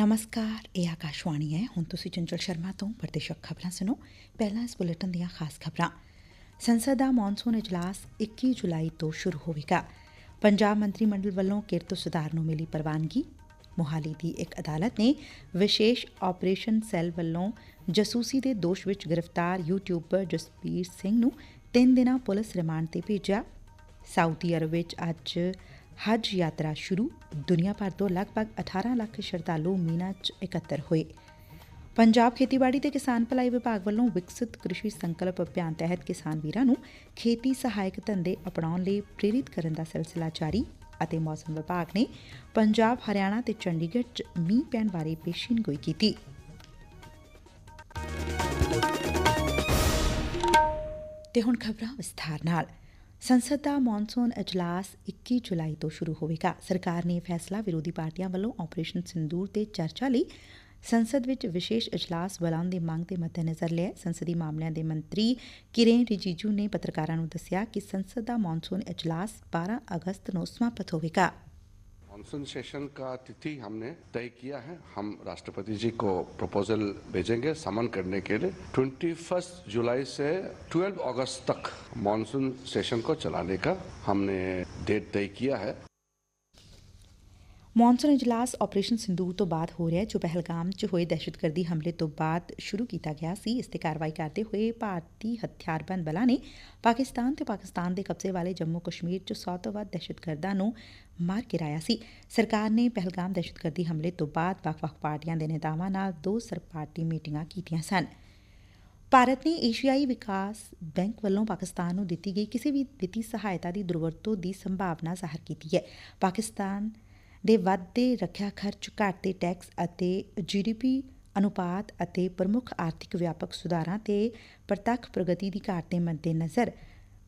ਨਮਸਕਾਰ, ਇਹ ਆਕਾਸ਼ਵਾਣੀ ਹੈ। ਹੁਣ ਤੁਸੀਂ ਚੰਚਲ ਸ਼ਰਮਾ ਤੋਂ ਪ੍ਰਦੇਸ਼ਕ ਖਬਰਾਂ ਸੁਣੋ। ਪਹਿਲਾਂ ਇਸ ਬੁਲੇਟਿਨ ਦੀਆਂ ਖਾਸ ਖਬਰਾਂ। ਸੰਸਦ ਦਾ ਮੌਨਸੂਨ ਇਜਲਾਸ 21 ਜੁਲਾਈ ਤੋਂ ਸ਼ੁਰੂ ਹੋਵੇਗਾ। ਪੰਜਾਬ ਮੰਤਰੀ ਮੰਡਲ ਵੱਲੋਂ ਕਿਰਤ ਸੁਧਾਰ ਨੂੰ ਮਿਲੀ ਪ੍ਰਵਾਨਗੀ। ਮੋਹਾਲੀ ਦੀ ਇੱਕ ਅਦਾਲਤ ਨੇ ਵਿਸ਼ੇਸ਼ ਆਪਰੇਸ਼ਨ ਸੈੱਲ ਵੱਲੋਂ ਜਸੂਸੀ ਦੇ ਦੋਸ਼ ਵਿੱਚ ਗ੍ਰਿਫਤਾਰ ਯੂਟਿਊਬਰ ਜਸਪੀਰ ਸਿੰਘ ਨੂੰ ਤਿੰਨ ਦਿਨਾਂ ਪੁਲਿਸ ਰਿਮਾਂਡ ਤੇ ਭੇਜਿਆ। ਸਾਊਦੀ ਅਰਬ ਵਿੱਚ ਅੱਜ ਹਜ ਯਾਤਰਾ ਸ਼ੁਰੂ, ਦੁਨੀਆ ਭਰ ਤੋਂ ਲਗਭਗ 18 ਲੱਖ ਸ਼ਰਧਾਲੂ ਮੀਨਾ 'ਚ ਇਕੱਤਰ ਹੋਏ। ਪੰਜਾਬ ਖੇਤੀਬਾੜੀ ਤੇ ਕਿਸਾਨ ਭਲਾਈ ਵਿਭਾਗ ਵੱਲੋਂ ਵਿਕਸਿਤ ਕ੍ਰਿਸ਼ੀ ਸੰਕਲਪ ਅਭਿਆਨ ਤਹਿਤ ਕਿਸਾਨ ਵੀਰਾਂ ਨੂੰ ਖੇਤੀ ਸਹਾਇਕ ਧੰਦੇ ਅਪਣਾਉਣ ਲਈ ਪ੍ਰੇਰਿਤ ਕਰਨ ਦਾ ਸਿਲਸਿਲਾ ਜਾਰੀ ਅਤੇ ਮੌਸਮ ਵਿਭਾਗ ਨੇ ਪੰਜਾਬ, ਹਰਿਆਣਾ ਤੇ ਚੰਡੀਗੜ੍ਹ 'ਚ ਮੀਂਹ ਪੈਣ ਬਾਰੇ ਪੇਸ਼ੀਨਗੋਈ ਕੀਤੀ। ਤੇ ਹੁਣ ਖਬਰਾਂ ਵਿਸਥਾਰ ਨਾਲ। ਸੰਸਦ ਦਾ ਮੌਨਸੂਨ ਇਜਲਾਸ 21 ਜੁਲਾਈ ਤੋਂ ਸ਼ੁਰੂ ਹੋਵੇਗਾ। ਸਰਕਾਰ ਨੇ ਇਹ ਫੈਸਲਾ ਵਿਰੋਧੀ ਪਾਰਟੀਆਂ ਵੱਲੋਂ ਆਪਰੇਸ਼ਨ ਸਿੰਦੂਰ ਤੇ ਚਰਚਾ ਲਈ ਸੰਸਦ ਵਿੱਚ ਵਿਸ਼ੇਸ਼ ਇਜਲਾਸ ਬੁਲਾਉਣ ਦੀ ਮੰਗ ਦੇ ਮੱਦੇਨਜ਼ਰ ਲਿਆ ਸੰਸਦੀ ਮਾਮਲਿਆਂ ਦੇ ਮੰਤਰੀ ਕਿਰੇਨ ਰਿਜੀਜੂ ਨੇ ਪੱਤਰਕਾਰਾਂ ਨੂੰ ਦੱਸਿਆ ਕਿ ਸੰਸਦ ਦਾ ਮੌਨਸੂਨ ਇਜਲਾਸ 12 ਅਗਸਤ ਨੂੰ ਸਮਾਪਤ ਹੋਵੇਗਾ। मानसून सेशन का तिथि हमने तय किया है। हम राष्ट्रपति जी को प्रपोजल भेजेंगे समन करने के लिए। 21 जुलाई से 12 अगस्त तक मानसून सेशन को चलाने का हमने डेट तय किया है। ਮੌਨਸੂਨ ਇਜਲਾਸ ਆਪਰੇਸ਼ਨ ਸਿੰਦੂਰ ਤੋਂ ਬਾਅਦ ਹੋ ਰਿਹਾ ਜੋ ਪਹਿਲਗਾਮ 'ਚ ਹੋਏ ਦਹਿਸ਼ਤਗਰਦੀ ਹਮਲੇ ਤੋਂ ਬਾਅਦ ਸ਼ੁਰੂ ਕੀਤਾ ਗਿਆ ਸੀ। ਇਸ ਤੇ ਕਾਰਵਾਈ ਕਰਦੇ ਹੋਏ ਭਾਰਤੀ ਹਥਿਆਰਬੰਦ ਬਲਾਂ ਨੇ ਪਾਕਿਸਤਾਨ ਤੇ ਪਾਕਿਸਤਾਨ ਦੇ ਕਬਜ਼ੇ ਵਾਲੇ ਜੰਮੂ ਕਸ਼ਮੀਰ 'ਚ 100 ਤੋਂ ਵੱਧ ਦਹਿਸ਼ਤਗਰਦਾਂ ਨੂੰ ਮਾਰ ਗਿਰਾਇਆ ਸੀ। ਸਰਕਾਰ ਨੇ ਪਹਿਲਗਾਮ ਦਹਿਸ਼ਤਗਰਦੀ ਹਮਲੇ ਤੋਂ ਬਾਅਦ ਵੱਖ-ਵੱਖ ਪਾਰਟੀਆਂ ਦੇ ਨੇਤਾਵਾਂ ਨਾਲ ਦੋ ਸਰਪਾਰਟੀ ਮੀਟਿੰਗਾਂ ਕੀਤੀਆਂ ਸਨ। ਭਾਰਤ ਨੇ ਏਸ਼ੀਆਈ ਵਿਕਾਸ ਬੈਂਕ ਵੱਲੋਂ ਪਾਕਿਸਤਾਨ ਨੂੰ ਦਿੱਤੀ ਗਈ ਕਿਸੇ ਵੀ ਵਿੱਤੀ ਸਹਾਇਤਾ ਦੀ ਦੁਰਵਰਤੋਂ ਦੀ ਸੰਭਾਵਨਾ ਜ਼ਾਹਰ ਕੀਤੀ ਹੈ। ਪਾਕਿਸਤਾਨ ਦੇ ਵੱਧਦੇ ਰੱਖਿਆ ਖਰਚ ਘਟਦੇ ਟੈਕਸ ਅਤੇ ਜੀਡੀਪੀ ਅਨੁਪਾਤ ਅਤੇ ਪ੍ਰਮੁੱਖ ਆਰਥਿਕ ਵਿਆਪਕ ਸੁਧਾਰਾਂ ਤੇ ਪ੍ਰਤੱਖ ਪ੍ਰਗਤੀ ਦੀ ਘਾਟ ਦੇ ਮੱਦੇਨਜ਼ਰ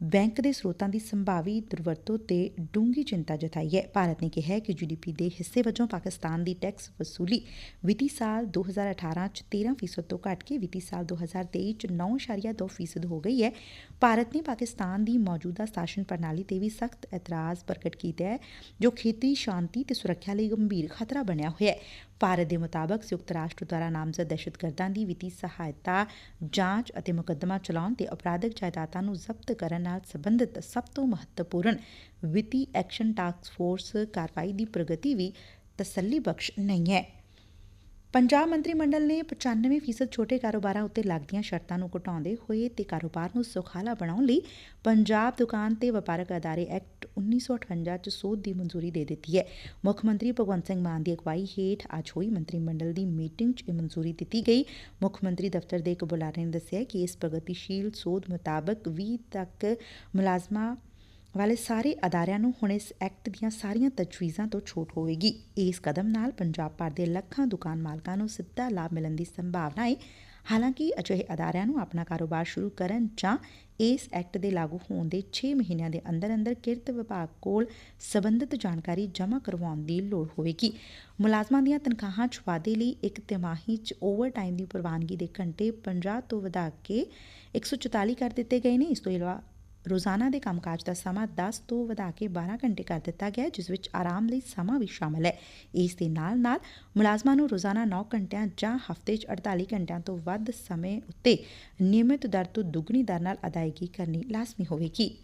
ਬੈਂਕ ਦੇ ਸਰੋਤਾਂ ਦੀ ਸੰਭਾਵੀ ਦੁਰਵਰਤੋਂ ਤੇ ਡੂੰਘੀ ਚਿੰਤਾ ਜਤਾਈ ਹੈ। ਭਾਰਤ ਨੇ ਕਿਹਾ ਕਿ ਜੀਡੀਪੀ ਦੇ ਹਿੱਸੇ ਵਜੋਂ ਪਾਕਿਸਤਾਨ ਦੀ ਟੈਕਸ ਵਸੂਲੀ ਵਿੱਤੀ ਸਾਲ 2018 ਚ 13% ਤੋਂ ਘਟ ਕੇ ਵਿੱਤੀ ਸਾਲ 2023 ਚ 9.2% ਹੋ ਗਈ ਹੈ। ਭਾਰਤ ਨੇ ਪਾਕਿਸਤਾਨ ਦੀ ਮੌਜੂਦਾ ਸ਼ਾਸਨ ਪ੍ਰਣਾਲੀ ਤੇ ਵੀ ਸਖਤ ਇਤਰਾਜ਼ ਪ੍ਰਗਟ ਕੀਤਾ ਹੈ, ਜੋ ਖੇਤਰੀ ਸ਼ਾਂਤੀ ਤੇ ਸੁਰੱਖਿਆ ਲਈ ਗੰਭੀਰ ਖਤਰਾ ਬਣਿਆ ਹੋਇਆ ਹੈ। ਭਾਰਤ ਦੇ ਮੁਤਾਬਕ ਸੰਯੁਕਤ ਰਾਸ਼ਟਰ ਦੁਆਰਾ ਨਾਮਜ਼ਦ ਦਹਿਸ਼ਤਗਰਦਾਂ ਦੀ ਵਿੱਤੀ ਸਹਾਇਤਾ, ਜਾਂਚ ਅਤੇ ਮੁਕੱਦਮਾ ਚਲਾਉਣ ਤੇ ਅਪਰਾਧਿਕ ਜਾਇਦਾਦਾਂ ਨੂੰ ਜ਼ਬਤ ਕਰਨ ਨਾਲ ਸੰਬੰਧਿਤ ਸਭ ਤੋਂ ਮਹੱਤਵਪੂਰਨ ਵਿੱਤੀ ਐਕਸ਼ਨ ਟਾਸਕ ਫੋਰਸ ਕਾਰਵਾਈ ਦੀ ਪ੍ਰਗਤੀ ਵੀ ਤਸੱਲੀਬਖਸ਼ ਨਹੀਂ ਹੈ। ਪੰਜਾਬ ਮੰਤਰੀ ਮੰਡਲ ਨੇ 95% ਛੋਟੇ ਕਾਰੋਬਾਰਾਂ ਉੱਤੇ ਲੱਗਦੀਆਂ ਸ਼ਰਤਾਂ ਨੂੰ ਘਟਾਉਂਦੇ ਹੋਏ ਤੇ ਕਾਰੋਬਾਰ ਨੂੰ ਸੁਖਾਲਾ ਬਣਾਉਣ ਲਈ ਪੰਜਾਬ ਦੁਕਾਨ ਤੇ ਵਪਾਰਕ ਅਦਾਰੇ ਐਕਟ 1958 ਚ ਸੋਧ ਦੀ ਮਨਜ਼ੂਰੀ ਦੇ ਦਿੱਤੀ ਹੈ। ਮੁੱਖ ਮੰਤਰੀ ਭਗਵੰਤ ਸਿੰਘ ਮਾਨ ਦੀ ਅਗਵਾਈ ਹੇਠ ਅੱਜ ਹੋਈ ਮੰਤਰੀ ਮੰਡਲ ਦੀ ਮੀਟਿੰਗ 'ਚ ਇਹ ਮਨਜ਼ੂਰੀ ਦਿੱਤੀ ਗਈ। ਮੁੱਖ ਮੰਤਰੀ ਦਫ਼ਤਰ ਦੇ ਇੱਕ ਬੁਲਾਰੇ ਨੇ ਦੱਸਿਆ ਕਿ ਇਸ ਪ੍ਰਗਤੀਸ਼ੀਲ ਸੋਧ ਮੁਤਾਬਕ 20 ਤੱਕ ਮੁਲਾਜ਼ਮਾਂ ਵਾਲੇ ਸਾਰੇ ਅਦਾਰਿਆਂ ਨੂੰ ਹੁਣ ਇਸ ਐਕਟ ਦੀਆਂ ਸਾਰੀਆਂ ਤਜਵੀਜ਼ਾਂ ਤੋਂ ਛੋਟ ਹੋਵੇਗੀ। ਇਸ ਕਦਮ ਨਾਲ ਪੰਜਾਬ ਭਰ ਦੇ ਲੱਖਾਂ ਦੁਕਾਨ ਮਾਲਕਾਂ ਨੂੰ ਸਿੱਧਾ ਲਾਭ ਮਿਲਣ ਦੀ ਸੰਭਾਵਨਾ ਹੈ ਹਾਲਾਂਕਿ ਅਜਿਹੇ ਅਦਾਰਿਆਂ ਨੂੰ ਆਪਣਾ ਕਾਰੋਬਾਰ ਸ਼ੁਰੂ ਕਰਨ ਜਾਂ ਇਸ ਐਕਟ ਦੇ ਲਾਗੂ ਹੋਣ ਦੇ 6 ਮਹੀਨਿਆਂ ਦੇ ਅੰਦਰ ਅੰਦਰ ਕਿਰਤ ਵਿਭਾਗ ਕੋਲ ਸਬੰਧਤ ਜਾਣਕਾਰੀ ਜਮ੍ਹਾਂ ਕਰਵਾਉਣ ਦੀ ਲੋੜ ਹੋਵੇਗੀ। ਮੁਲਾਜ਼ਮਾਂ ਦੀਆਂ ਤਨਖਾਹਾਂ 'ਚ ਵਾਧੇ ਲਈ ਇੱਕ ਤਿਮਾਹੀ 'ਚ ਓਵਰਟਾਈਮ ਦੀ ਪ੍ਰਵਾਨਗੀ ਦੇ ਘੰਟੇ 50 ਤੋਂ ਵਧਾ ਕੇ 144 ਕਰ ਦਿੱਤੇ ਗਏ ਨੇ। ਇਸ ਤੋਂ ਇਲਾਵਾ ਰੋਜ਼ਾਨਾ ਦੇ ਕੰਮਕਾਜ ਦਾ ਸਮਾਂ 10 ਤੋਂ ਵਧਾ ਕੇ 12 ਘੰਟੇ ਕਰ ਦਿੱਤਾ ਗਿਆ ਜਿਸ ਵਿੱਚ ਆਰਾਮ ਲਈ ਸਮਾਂ ਵੀ ਸ਼ਾਮਲ ਹੈ। ਇਸ ਦੇ ਨਾਲ-ਨਾਲ ਮੁਲਾਜ਼ਮਾਂ ਨੂੰ ਰੋਜ਼ਾਨਾ 9 ਘੰਟਿਆਂ ਜਾਂ ਹਫ਼ਤੇ 'ਚ 48 ਘੰਟਿਆਂ ਤੋਂ ਵੱਧ ਸਮੇਂ ਉੱਤੇ ਨਿਯਮਿਤ ਦਰ ਤੋਂ ਦੁੱਗਣੀ ਦਰ ਨਾਲ ਅਦਾਇਗੀ ਕਰਨੀ ਲਾਜ਼ਮੀ ਹੋਵੇਗੀ।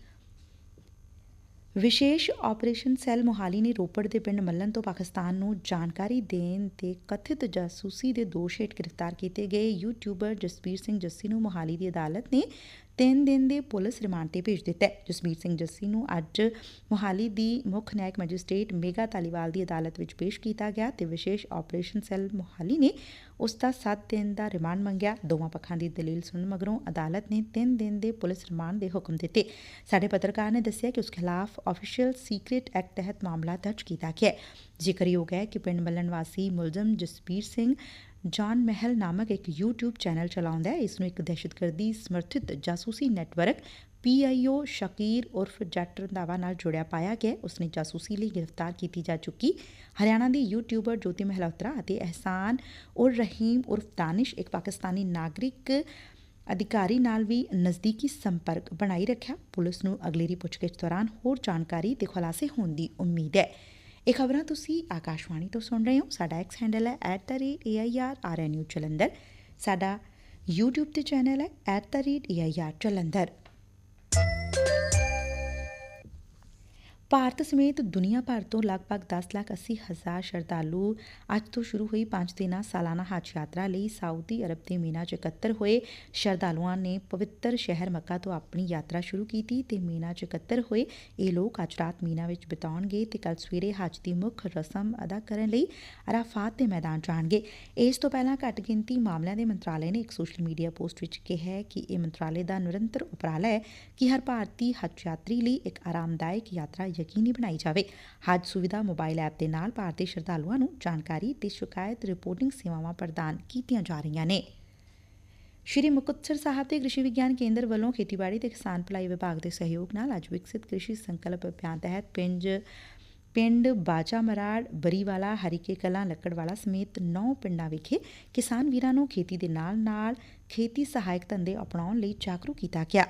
ਵਿਸ਼ੇਸ਼ ਆਪਰੇਸ਼ਨ ਸੈੱਲ ਮੋਹਾਲੀ ਨੇ ਰੋਪੜ ਦੇ ਪਿੰਡ ਮੱਲਨ ਤੋਂ ਪਾਕਿਸਤਾਨ ਨੂੰ ਜਾਣਕਾਰੀ ਦੇਣ ਤੇ ਕਥਿਤ ਜਾਸੂਸੀ ਦੇ ਦੋਸ਼ ਹੇਠ ਗ੍ਰਿਫਤਾਰ ਕੀਤੇ ਗਏ ਯੂਟਿਊਬਰ ਜਸਬੀਰ ਸਿੰਘ ਜੱਸੀ ਨੂੰ ਮੋਹਾਲੀ ਦੀ ਅਦਾਲਤ ਨੇ ਤਿੰਨ ਦਿਨ ਦੇ ਪੁਲਿਸ ਰਿਮਾਂਡ ਤੇ ਭੇਜ ਦਿੱਤਾ ਹੈ। ਜਸਬੀਰ ਸਿੰਘ ਜੱਸੀ ਨੂੰ ਅੱਜ ਮੋਹਾਲੀ ਦੀ ਮੁੱਖ ਨਿਆਇਕ ਮੈਜਿਸਟ੍ਰੇਟ ਮੇਗਾ ਤਾਲੀਵਾਲ ਦੀ ਅਦਾਲਤ ਵਿੱਚ ਪੇਸ਼ ਕੀਤਾ ਗਿਆ ਤੇ ਵਿਸ਼ੇਸ਼ ਆਪਰੇਸ਼ਨ ਸੈੱਲ ਮੋਹਾਲੀ ਨੇ ਉਸ ਦਾ 7 ਦਿਨ ਦਾ ਰਿਮਾਂਡ ਮੰਗਿਆ। ਦੋਵਾਂ ਪੱਖਾਂ ਦੀ ਦਲੀਲ ਸੁਣਨ ਮਗਰੋਂ ਅਦਾਲਤ ਨੇ 3 ਦਿਨ ਦੇ ਪੁਲਿਸ ਰਿਮਾਂਡ ਦੇ ਹੁਕਮ ਦਿੱਤੇ। ਸਾਡੇ ਪੱਤਰਕਾਰ ਨੇ ਦੱਸਿਆ ਕਿ ਉਸ ਖਿਲਾਫ ਆਫੀਸ਼ੀਅਲ ਸੀਕ੍ਰੀਟ ਐਕਟ ਤਹਿਤ ਮਾਮਲਾ ਦਰਜ ਕੀਤਾ ਗਿਆ ਜ਼ਿਕਰਯੋਗ ਹੈ ਕਿ ਪਿੰਡ ਮੱਲਣ ਵਾਸੀ ਮੁਲਜ਼ਮ ਜਸਬੀਰ ਸਿੰਘ ਜਾਨ ਮਹਿਲ ਨਾਮਕ ਇੱਕ YouTube ਚੈਨਲ ਚਲਾਉਂਦਾ ਹੈ। ਇਸ ਨੂੰ ਇੱਕ ਦਹਿਸ਼ਤਗਰਦੀ ਸਮਰਥਿਤ ਜਾਸੂਸੀ ਨੈਟਵਰਕ ਪੀਆਈਓ ਸ਼ਕੀਰ ਉਰਫ ਜੱਟ ਰੰਧਾਵਾ ਨਾਲ ਜੁੜਿਆ ਪਾਇਆ ਗਿਆ ਉਸਨੇ ਜਾਸੂਸੀ ਲਈ ਗ੍ਰਿਫਤਾਰ ਕੀਤੀ ਜਾ ਚੁੱਕੀ। ਹਰਿਆਣਾ ਦੀ ਯੂਟਿਊਬਰ ਜੋਤੀ ਮਹਿਲੋਤਰਾ ਅਤੇ ਅਹਿਸਾਨ ਉਰ ਰਹੀਮ ਉਰਫ ਦਾਨਿਸ਼ ਇੱਕ ਪਾਕਿਸਤਾਨੀ ਨਾਗਰਿਕ ਅਧਿਕਾਰੀ ਨਾਲ ਵੀ ਨਜ਼ਦੀਕੀ ਸੰਪਰਕ ਬਣਾਈ ਰੱਖਿਆ। ਪੁਲਿਸ ਨੂੰ ਅਗਲੇਰੀ ਪੁੱਛਗਿੱਛ ਦੌਰਾਨ ਹੋਰ ਜਾਣਕਾਰੀ ਤੇ ਖੁਲਾਸੇ ਹੋਣ ਦੀ ਉਮੀਦ ਹੈ। ਇਹ ਖਬਰਾਂ ਤੁਸੀਂ ਆਕਾਸ਼ਵਾਣੀ ਤੋਂ ਸੁਣ ਰਹੇ ਹੋ। ਸਾਡਾ ਐਕਸ ਹੈਂਡਲ ਹੈ @air ਜਲੰਧਰ ਸਾਡਾ YouTube ਤੇ ਚੈਨਲ ਹੈ @air ਜਲੰਧਰ ਭਾਰਤ ਸਮੇਤ ਦੁਨੀਆ ਭਰ ਤੋਂ ਲਗਭਗ 10 ਲੱਖ 80 ਹਜ਼ਾਰ ਸ਼ਰਧਾਲੂ ਅੱਜ ਤੋਂ ਸ਼ੁਰੂ ਹੋਈ 5 ਦਿਨਾਂ ਸਾਲਾਨਾ ਹਜ ਯਾਤਰਾ ਲਈ ਸਾਊਦੀ ਅਰਬ ਦੇ ਮੀਨਾ 'ਚ ਇਕੱਤਰ ਹੋਏ। ਸ਼ਰਧਾਲੂਆਂ ਨੇ ਪਵਿੱਤਰ ਸ਼ਹਿਰ ਮੱਕਾ ਤੋਂ ਆਪਣੀ ਯਾਤਰਾ ਸ਼ੁਰੂ ਕੀਤੀ ਤੇ ਮੀਨਾ 'ਚ ਇਕੱਤਰ ਹੋਏ। ਇਹ ਲੋਕ ਅੱਜ ਰਾਤ ਮੀਨਾ ਵਿੱਚ ਬਿਤਾਉਣਗੇ ਤੇ ਕੱਲ ਸਵੇਰੇ ਹੱਜ ਦੀ ਮੁੱਖ ਰਸਮ ਅਦਾ ਕਰਨ ਲਈ ਅਰਾਫਾਤ ਦੇ ਮੈਦਾਨ ਜਾਣਗੇ। ਇਸ ਤੋਂ ਪਹਿਲਾਂ ਘੱਟ ਗਿਣਤੀ ਮਾਮਲਿਆਂ ਦੇ ਮੰਤਰਾਲੇ ਨੇ ਇੱਕ ਸੋਸ਼ਲ ਮੀਡੀਆ ਪੋਸਟ ਵਿੱਚ ਕਿਹਾ ਕਿ ਇਹ ਮੰਤਰਾਲੇ ਦਾ ਨਿਰੰਤਰ ਉਪਰਾਲਾ ਹੈ ਕਿ ਹਰ ਭਾਰਤੀ ਹਜ ਯਾਤਰੀ ਲਈ ਇੱਕ ਆਰਾਮਦਾਇਕ ਯਾਤਰਾ ਯਕੀਨੀ ਬਣਾਈ ਜਾਵੇ। ਹੱਜ ਸੁਵਿਧਾ ਮੋਬਾਈਲ ਐਪ ਦੇ ਨਾਲ ਭਾਰਤੀ ਸ਼ਰਧਾਲੂਆਂ ਨੂੰ ਜਾਣਕਾਰੀ ਤੇ ਸ਼ਿਕਾਇਤ ਰਿਪੋਰਟਿੰਗ ਸੇਵਾਵਾਂ ਪ੍ਰਦਾਨ ਕੀਤੀਆਂ ਜਾ ਰਹੀਆਂ ਨੇ। ਸ਼੍ਰੀ ਮੁਕਤਸਰ ਸਾਹਿਬ ਦੇ ਕ੍ਰਿਸ਼ੀ ਵਿਗਿਆਨ ਕੇਂਦਰ ਵੱਲੋਂ ਖੇਤੀਬਾੜੀ ਤੇ ਕਿਸਾਨ ਭਲਾਈ ਵਿਭਾਗ ਦੇ ਸਹਿਯੋਗ ਨਾਲ ਅੱਜ ਵਿਕਸਿਤ ਕ੍ਰਿਸ਼ੀ ਸੰਕਲਪ ਅਭਿਆਨ ਤਹਿਤ ਪਿੰਡ ਪਿੰਡ ਬਾਜਾ ਮਰਾੜ, ਬਰੀਵਾਲਾ, ਹਰੀਕੇ ਕਲਾਂ, ਲੱਕੜਵਾਲਾ ਸਮੇਤ 9 ਪਿੰਡਾਂ ਵਿਖੇ ਕਿਸਾਨ ਵੀਰਾਂ ਨੂੰ ਖੇਤੀ ਦੇ ਨਾਲ-ਨਾਲ ਖੇਤੀ ਸਹਾਇਕ ਧੰਦੇ ਅਪਣਾਉਣ ਲਈ ਜਾਗਰੂਕ ਕੀਤਾ ਗਿਆ।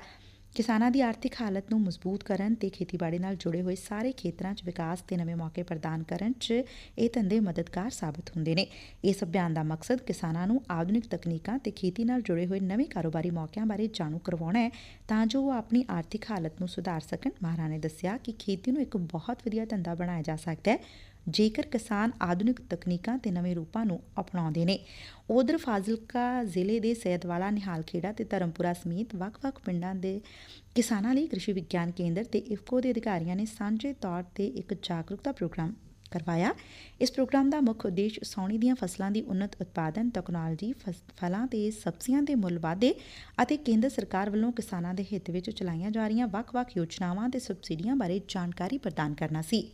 ਕਿਸਾਨਾਂ ਦੀ ਆਰਥਿਕ ਹਾਲਤ ਨੂੰ ਮਜ਼ਬੂਤ ਕਰਨ ਤੇ ਖੇਤੀਬਾੜੀ ਨਾਲ ਜੁੜੇ ਹੋਏ ਸਾਰੇ ਖੇਤਰਾਂ 'ਚ ਵਿਕਾਸ ਦੇ ਨਵੇਂ ਮੌਕੇ ਪ੍ਰਦਾਨ ਕਰਨ 'ਚ ਇਹ ਧੰਦੇ ਮਦਦਗਾਰ ਸਾਬਤ ਹੁੰਦੇ ਨੇ। ਇਸ ਅਭਿਆਨ ਦਾ ਮਕਸਦ ਕਿਸਾਨਾਂ ਨੂੰ ਆਧੁਨਿਕ ਤਕਨੀਕਾਂ ਤੇ ਖੇਤੀ ਨਾਲ ਜੁੜੇ ਹੋਏ ਨਵੇਂ ਕਾਰੋਬਾਰੀ ਮੌਕਿਆਂ ਬਾਰੇ ਜਾਣੂ ਕਰਵਾਉਣਾ ਹੈ ਤਾਂ ਜੋ ਉਹ ਆਪਣੀ ਆਰਥਿਕ ਹਾਲਤ ਨੂੰ ਸੁਧਾਰ ਸਕਣ। ਮਹਾਰਾ ਨੇ ਦੱਸਿਆ ਕਿ ਖੇਤੀ ਨੂੰ ਇੱਕ ਬਹੁਤ ਵਧੀਆ ਧੰਦਾ ਬਣਾਇਆ ਜਾ ਸਕਦਾ ਹੈ। ਜੇਕਰ ਕਿਸਾਨ ਆਧੁਨਿਕ ਤਕਨੀਕਾਂ ਤੇ ਨਵੇਂ ਰੂਪਾਂ ਨੂੰ ਅਪਣਾਉਂਦੇ ਨੇ। ਉਧਰ ਫਾਜ਼ਿਲਕਾ ਜ਼ਿਲ੍ਹੇ ਦੇ ਸੈਦਵਾਲਾ ਨਿਹਾਲ ਖੇੜਾ ਤੇ ਧਰਮਪੁਰਾ ਸਮੇਤ ਵੱਖ-ਵੱਖ ਪਿੰਡਾਂ ਦੇ ਕਿਸਾਨਾਂ ਲਈ ਕ੍ਰਿਸ਼ੀ ਵਿਗਿਆਨ ਕੇਂਦਰ ਤੇ ਇਫਕੋ ਦੇ ਅਧਿਕਾਰੀਆਂ ਨੇ ਸਾਂਝੇ ਤੌਰ ਤੇ ਇੱਕ ਜਾਗਰੂਕਤਾ ਪ੍ਰੋਗਰਾਮ ਕਰਵਾਇਆ। ਇਸ ਪ੍ਰੋਗਰਾਮ ਦਾ ਮੁੱਖ ਉਦੇਸ਼ ਸੌਣੀ ਦੀਆਂ ਫਸਲਾਂ ਦੀ ਉન્નਤ ਉਤਪਾਦਨ, ਤਕਨਾਲੋਜੀ ਫਲਾਂ ਤੇ ਸਬਜ਼ੀਆਂ ਦੇ ਮੁੱਲ ਵਾਧੇ ਅਤੇ ਕੇਂਦਰ ਸਰਕਾਰ ਵੱਲੋਂ ਕਿਸਾਨਾਂ ਦੇ ਹਿੱਤ ਵਿੱਚ ਚਲਾਈਆਂ ਜਾ ਰਹੀਆਂ ਵੱਖ-ਵੱਖ ਯੋਜਨਾਵਾਂ ਤੇ ਸਬਸਿਡੀਆਂ ਬਾਰੇ ਜਾਣਕਾਰੀ ਪ੍ਰਦਾਨ ਕਰਨਾ ਸੀ।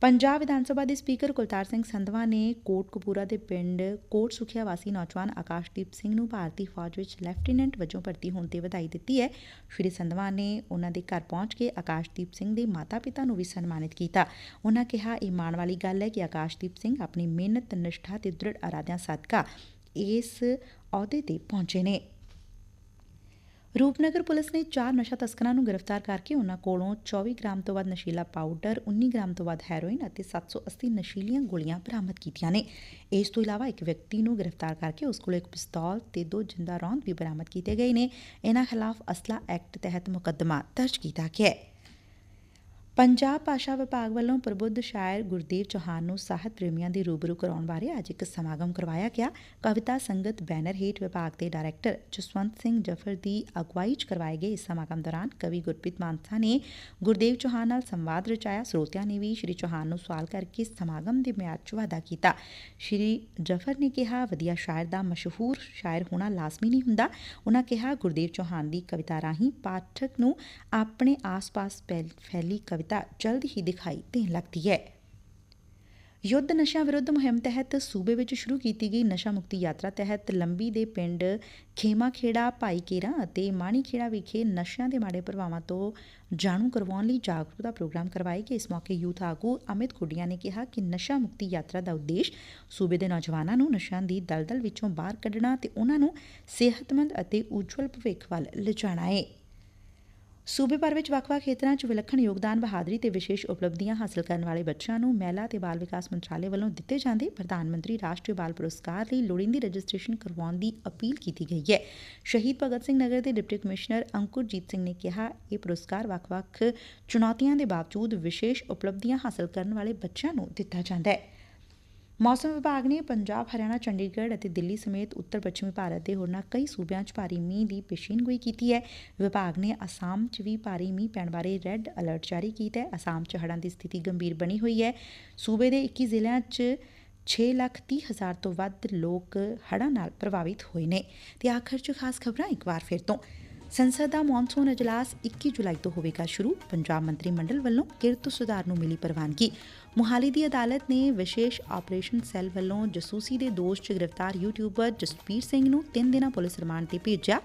ਪੰਜਾਬ ਵਿਧਾਨ ਸਭਾ ਦੇ ਸਪੀਕਰ ਕੁਲਤਾਰ ਸਿੰਘ ਸੰਧਵਾ ਨੇ ਕੋਟਕਪੂਰਾ ਦੇ ਪਿੰਡ ਕੋਟ ਸੁਖਿਆ ਵਾਸੀ ਨੌਜਵਾਨ ਆਕਾਸ਼ਦੀਪ ਸਿੰਘ ਨੂੰ ਭਾਰਤੀ ਫੌਜ ਵਿੱਚ ਲੈਫਟੀਨੈਂਟ ਵਜੋਂ ਭਰਤੀ ਹੋਣ ਤੇ ਵਧਾਈ ਦਿੱਤੀ ਹੈ। ਸ਼੍ਰੀ ਸੰਧਵਾ ਨੇ ਉਹਨਾਂ ਦੇ ਘਰ ਪਹੁੰਚ ਕੇ ਆਕਾਸ਼ਦੀਪ ਸਿੰਘ ਦੇ ਮਾਤਾ-ਪਿਤਾ ਨੂੰ ਵੀ ਸਨਮਾਨਿਤ ਕੀਤਾ। ਉਹਨਾਂ ਕਿਹਾ, ਇਹ ਮਾਣ ਵਾਲੀ ਗੱਲ ਹੈ ਕਿ ਆਕਾਸ਼ਦੀਪ ਸਿੰਘ ਆਪਣੀ ਮਿਹਨਤ, ਨਿਸ਼ਠਾ ਤੇ ਦ੍ਰਿੜ ਇਰਾਦਿਆਂ ਸਦਕਾ ਇਸ ਅਹੁਦੇ ਤੇ ਪਹੁੰਚੇ ਨੇ। ਰੂਪਨਗਰ ਪੁਲਿਸ ਨੇ ਚਾਰ ਨਸ਼ਾ ਤਸਕਰਾਂ ਨੂੰ ਗ੍ਰਿਫਤਾਰ ਕਰਕੇ ਉਨ੍ਹਾਂ ਕੋਲੋਂ 24 ਗ੍ਰਾਮ ਤੋਂ ਵੱਧ ਨਸ਼ੀਲਾ ਪਾਊਡਰ 19 ਗ੍ਰਾਮ ਤੋਂ ਵੱਧ ਹੈਰੋਇਨ ਅਤੇ 780 ਨਸ਼ੀਲੀਆਂ ਗੋਲੀਆਂ ਬਰਾਮਦ ਕੀਤੀਆਂ ਨੇ। ਇਸ ਤੋਂ ਇਲਾਵਾ ਇੱਕ ਵਿਅਕਤੀ ਨੂੰ ਗ੍ਰਿਫਤਾਰ ਕਰਕੇ ਉਸ ਕੋਲੋਂ ਇੱਕ ਪਿਸਤੌਲ ਤੇ ਦੋ ਜਿੰਦਾ ਰੌਂਦ ਵੀ ਬਰਾਮਦ ਕੀਤੇ ਗਏ ਨੇ। ਇਨ੍ਹਾਂ ਖਿਲਾਫ ਅਸਲਾ ਐਕਟ ਤਹਿਤ ਮੁਕੱਦਮਾ ਦਰਜ ਕੀਤਾ ਗਿਆ ਹੈ। ਪੰਜਾਬ ਭਾਸ਼ਾ ਵਿਭਾਗ ਵੱਲੋਂ ਪ੍ਰਬੁੱਧ ਸ਼ਾਇਰ ਗੁਰਦੇਵ ਚੌਹਾਨ ਨੂੰ ਸਾਹਿਤ ਪ੍ਰੇਮੀਆਂ ਦੇ ਰੂਬਰੂ ਕਰਾਉਣ ਬਾਰੇ ਅੱਜ ਇੱਕ ਸਮਾਗਮ ਕਰਵਾਇਆ ਗਿਆ। ਕਵਿਤਾ ਸੰਗਤ ਬੈਨਰ ਹੇਠ ਵਿਭਾਗ ਦੇ ਡਾਇਰੈਕਟਰ ਜਸਵੰਤ ਸਿੰਘ ਜਫਰ ਦੀ ਅਗਵਾਈ 'ਚ ਕਰਵਾਏ ਗਏ ਇਸ ਸਮਾਗਮ ਦੌਰਾਨ ਕਵੀ ਗੁਰਪ੍ਰੀਤ ਮਾਨਸਾ ਨੇ ਗੁਰਦੇਵ ਚੌਹਾਨ ਨਾਲ ਸੰਵਾਦ ਰਚਾਇਆ। ਸਰੋਤਿਆਂ ਨੇ ਵੀ ਸ਼੍ਰੀ ਚੌਹਾਨ ਨੂੰ ਸਵਾਲ ਕਰਕੇ ਸਮਾਗਮ ਦੇ ਮਿਆਦ 'ਚ ਵਾਧਾ ਕੀਤਾ। ਸ਼੍ਰੀ ਜਫਰ ਨੇ ਕਿਹਾ, ਵਧੀਆ ਸ਼ਾਇਰ ਦਾ ਮਸ਼ਹੂਰ ਸ਼ਾਇਰ ਹੋਣਾ ਲਾਜ਼ਮੀ ਨਹੀਂ ਹੁੰਦਾ। ਉਹਨਾਂ ਕਿਹਾ, ਗੁਰਦੇਵ ਚੌਹਾਨ ਦੀ ਕਵਿਤਾ ਰਾਹੀਂ ਪਾਠਕ ਨੂੰ ਆਪਣੇ ਆਸ-ਪਾਸ ਫੈਲੀ ਕਵਿਤਾ ਜਲਦ ਹੀ ਦਿਖਾਈ ਦੇਣ ਲੱਗਦੀ ਹੈ। ਯੁੱਧ ਨਸ਼ਿਆਂ ਵਿਰੁੱਧ ਮੁਹਿੰਮ ਤਹਿਤ ਸੂਬੇ ਵਿੱਚ ਸ਼ੁਰੂ ਕੀਤੀ ਗਈ ਨਸ਼ਾ ਮੁਕਤੀ ਯਾਤਰਾ ਤਹਿਤ ਲੰਬੀ ਦੇ ਪਿੰਡ ਖੇਮਾਖੇੜਾ ਭਾਈ ਕੇਰਾ ਅਤੇ ਮਾਣੀ ਖੇੜਾ ਵਿਖੇ ਨਸ਼ਿਆਂ ਦੇ ਮਾੜੇ ਪ੍ਰਭਾਵਾਂ ਤੋਂ ਜਾਣੂ ਕਰਵਾਉਣ ਲਈ ਜਾਗਰੂਕਤਾ ਪ੍ਰੋਗਰਾਮ ਕਰਵਾਏ ਗਏ। ਇਸ ਮੌਕੇ ਯੂਥ ਆਗੂ ਅਮਿਤ ਕੁੜੀਆਂ ਨੇ ਕਿਹਾ ਕਿ ਨਸ਼ਾ ਮੁਕਤੀ ਯਾਤਰਾ ਦਾ ਉਦੇਸ਼ ਸੂਬੇ ਦੇ ਨੌਜਵਾਨਾਂ ਨੂੰ ਨਸ਼ਿਆਂ ਦੀ ਦਲਦਲ ਵਿੱਚੋਂ ਬਾਹਰ ਕੱਢਣਾ ਤੇ ਉਹਨਾਂ ਨੂੰ ਸਿਹਤਮੰਦ ਅਤੇ ਉਜਵਲ ਭਵਿੱਖ ਵੱਲ ਲਿਜਾਣਾ ਹੈ ਸੂਬੇ ਭਰ ਵਿੱਚ ਵੱਖ-ਵੱਖ ਖੇਤਰਾਂ 'ਚ ਵਿਲੱਖਣ ਯੋਗਦਾਨ, ਬਹਾਦਰੀ ਤੇ ਵਿਸ਼ੇਸ਼ ਉਪਲਬਧੀਆਂ ਹਾਸਲ ਕਰਨ ਵਾਲੇ ਬੱਚਿਆਂ ਨੂੰ ਮਹਿਲਾ ਤੇ ਬਾਲ ਵਿਕਾਸ ਮੰਤਰਾਲੇ ਵੱਲੋਂ ਦਿੱਤੇ ਜਾਂਦੇ ਪ੍ਰਧਾਨ ਮੰਤਰੀ ਰਾਸ਼ਟਰੀ ਬਾਲ ਪੁਰਸਕਾਰ ਲਈ ਲੋੜੀਂਦੀ ਰਜਿਸਟ੍ਰੇਸ਼ਨ ਕਰਵਾਉਣ ਦੀ ਅਪੀਲ ਕੀਤੀ ਗਈ ਹੈ। ਸ਼ਹੀਦ ਭਗਤ ਸਿੰਘ ਨਗਰ ਦੇ ਡਿਪਟੀ ਕਮਿਸ਼ਨਰ ਅੰਕੁਰਜੀਤ ਸਿੰਘ ਨੇ ਕਿਹਾ, ਇਹ ਪੁਰਸਕਾਰ ਵੱਖ-ਵੱਖ ਚੁਣੌਤੀਆਂ ਦੇ ਬਾਵਜੂਦ ਵਿਸ਼ੇਸ਼ ਉਪਲਬਧੀਆਂ ਹਾਸਲ ਕਰਨ ਵਾਲੇ ਬੱਚਿਆਂ ਨੂੰ ਦਿੱਤਾ ਜਾਂਦਾ ਹੈ। ਮੌਸਮ ਵਿਭਾਗ ਨੇ ਪੰਜਾਬ, ਹਰਿਆਣਾ, ਚੰਡੀਗੜ੍ਹ ਅਤੇ ਦਿੱਲੀ ਸਮੇਤ ਉੱਤਰ ਪੱਛਮੀ ਭਾਰਤ ਦੇ ਹੋਰਨਾਂ ਕਈ ਸੂਬਿਆਂ 'ਚ ਭਾਰੀ ਮੀਂਹ ਦੀ ਪੇਸ਼ੀਨਗੋਈ ਕੀਤੀ ਹੈ। ਵਿਭਾਗ ਨੇ ਅਸਾਮ 'ਚ ਵੀ ਭਾਰੀ ਮੀਂਹ ਪੈਣ ਬਾਰੇ ਰੈੱਡ ਅਲਰਟ ਜਾਰੀ ਕੀਤਾ ਹੈ। ਅਸਾਮ 'ਚ ਹੜ੍ਹਾਂ ਦੀ ਸਥਿਤੀ ਗੰਭੀਰ ਬਣੀ ਹੋਈ ਹੈ। ਸੂਬੇ ਦੇ 21 ਜ਼ਿਲ੍ਹਿਆਂ 'ਚ 6 ਲੱਖ 30 ਹਜ਼ਾਰ ਤੋਂ ਵੱਧ ਲੋਕ ਹੜ੍ਹਾਂ ਨਾਲ ਪ੍ਰਭਾਵਿਤ ਹੋਏ ਨੇ। ਤੇ ਆਖਰ 'ਚ ਖਾਸ ਖਬਰਾਂ ਇੱਕ ਵਾਰ ਫਿਰ ਤੋਂ। ਸੰਸਦ ਦਾ ਮੌਨਸੂਨ ਅਜਲਾਸ 21 ਜੁਲਾਈ ਤੋਂ ਹੋਵੇਗਾ ਸ਼ੁਰੂ। ਪੰਜਾਬ ਮੰਤਰੀ ਮੰਡਲ ਵੱਲੋਂ ਕਿਰਤ ਸੁਧਾਰ ਨੂੰ ਮਿਲੀ ਪ੍ਰਵਾਨਗੀ। ਮੁਹਾਲੀ ਦੀ ਅਦਾਲਤ ਨੇ ਵਿਸ਼ੇਸ਼ ਆਪਰੇਸ਼ਨ ਸੈੱਲ ਵੱਲੋਂ ਜਸੂਸੀ ਦੇ ਦੋਸ਼ 'ਚ ਗ੍ਰਿਫਤਾਰ ਯੂਟਿਊਬਰ ਜਸਪੀਰ ਸਿੰਘ ਨੂੰ 3 ਦਿਨਾਂ ਪੁਲਿਸ ਰਿਮਾਂਡ ਤੇ ਭੇਜਿਆ।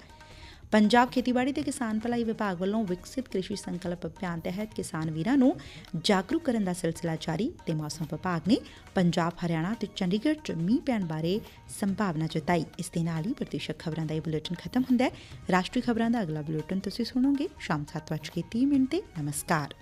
ਪੰਜਾਬ ਖੇਤੀਬਾੜੀ ਤੇ ਕਿਸਾਨ ਭਲਾਈ ਵਿਭਾਗ ਵੱਲੋਂ ਵਿਕਸਿਤ ਕ੍ਰਿਸ਼ੀ ਸੰਕਲਪ ਅਭਿਆਨ ਤਹਿਤ ਕਿਸਾਨ ਵੀਰਾਂ ਨੂੰ ਜਾਗਰੂਕ ਕਰਨ ਦਾ ਸਿਲਸਿਲਾ ਜਾਰੀ ਤੇ ਮੌਸਮ ਵਿਭਾਗ ਨੇ ਪੰਜਾਬ, ਹਰਿਆਣਾ ਤੇ ਚੰਡੀਗੜ੍ਹ 'ਚ ਮੀਂਹ ਪੈਣ ਬਾਰੇ ਸੰਭਾਵਨਾ ਜਤਾਈ। ਇਸ ਦੇ ਨਾਲ ਹੀ ਪ੍ਰਤੀਸ਼ਤ ਖਬਰਾਂ ਦਾ ਇਹ ਬੁਲੇਟਿਨ ਖਤਮ ਹੁੰਦਾ ਹੈ। ਰਾਸ਼ਟਰੀ ਖਬਰਾਂ ਦਾ ਅਗਲਾ ਬੁਲੇਟਿਨ ਤੁਸੀਂ ਸੁਣੋਗੇ ਸ਼ਾਮ 7:30 ਮਿੰਟ ਤੇ। ਨਮਸਕਾਰ।